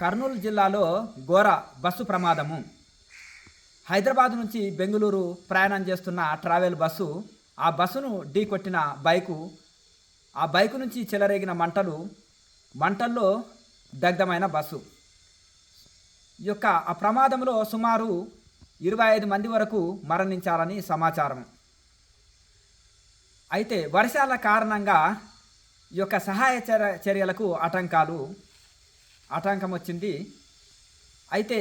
కర్నూలు జిల్లాలో ఘోర బస్సు ప్రమాదము. హైదరాబాద్ నుంచి బెంగళూరు ప్రయాణం చేస్తున్న ట్రావెల్ బస్సు ఆ బస్సును ఢీకొట్టిన బైకు ఆ బైకు నుంచి చెలరేగిన మంటలు మంటల్లో దగ్ధమైన బస్సు. ఈ యొక్క ఆ ప్రమాదంలో సుమారు ఇరవై ఐదు మంది వరకు మరణించారని సమాచారం. అయితే వర్షాల కారణంగా ఈ యొక్క సహాయ చర్య చర్యలకు ఆటంకాలు ఆటంకం వచ్చింది. అయితే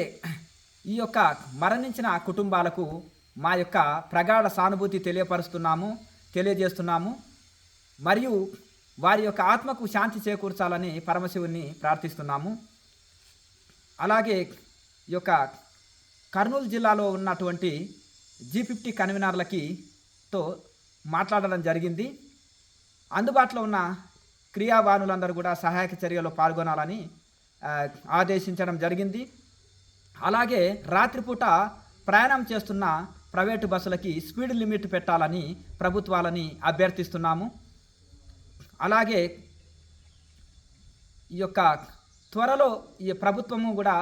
ఈ యొక్క మరణించిన కుటుంబాలకు మా యొక్క ప్రగాఢ సానుభూతి తెలియపరుస్తున్నాము తెలియజేస్తున్నాము. మరియు వారి యొక్క ఆత్మకు శాంతి చేకూర్చాలని పరమశివుని ప్రార్థిస్తున్నాము. అలాగే ఈ యొక్క కర్నూలు జిల్లాలో ఉన్నటువంటి జీ ఫిఫ్టీ కన్వీనర్లకి తో మాట్లాడడం జరిగింది. అందుబాటులో ఉన్న క్రియావానులందరూ కూడా సహాయక చర్యలో పాల్గొనాలని ఆదేశించడం జరిగింది. అలాగే రాత్రిపూట ప్రయాణం చేస్తున్న ప్రైవేటు బస్సులకి స్పీడ్ లిమిట్ పెట్టాలని ప్రభుత్వాలని అభ్యర్థిస్తున్నాము. అలాగే ఈ యొక్క త్వరలో ఈ ప్రభుత్వము కూడా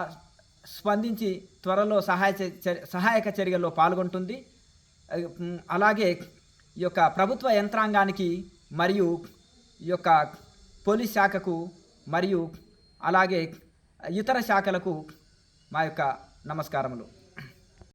స్పందించి త్వరలో సహాయ సహాయక చర్యల్లో పాల్గొంటుంది. అలాగే ఈ యొక్క ప్రభుత్వ యంత్రాంగానికి మరియు ఈ యొక్క పోలీస్ శాఖకు మరియు అలాగే ఇతర శాఖలకు మా యొక్క నమస్కారములు.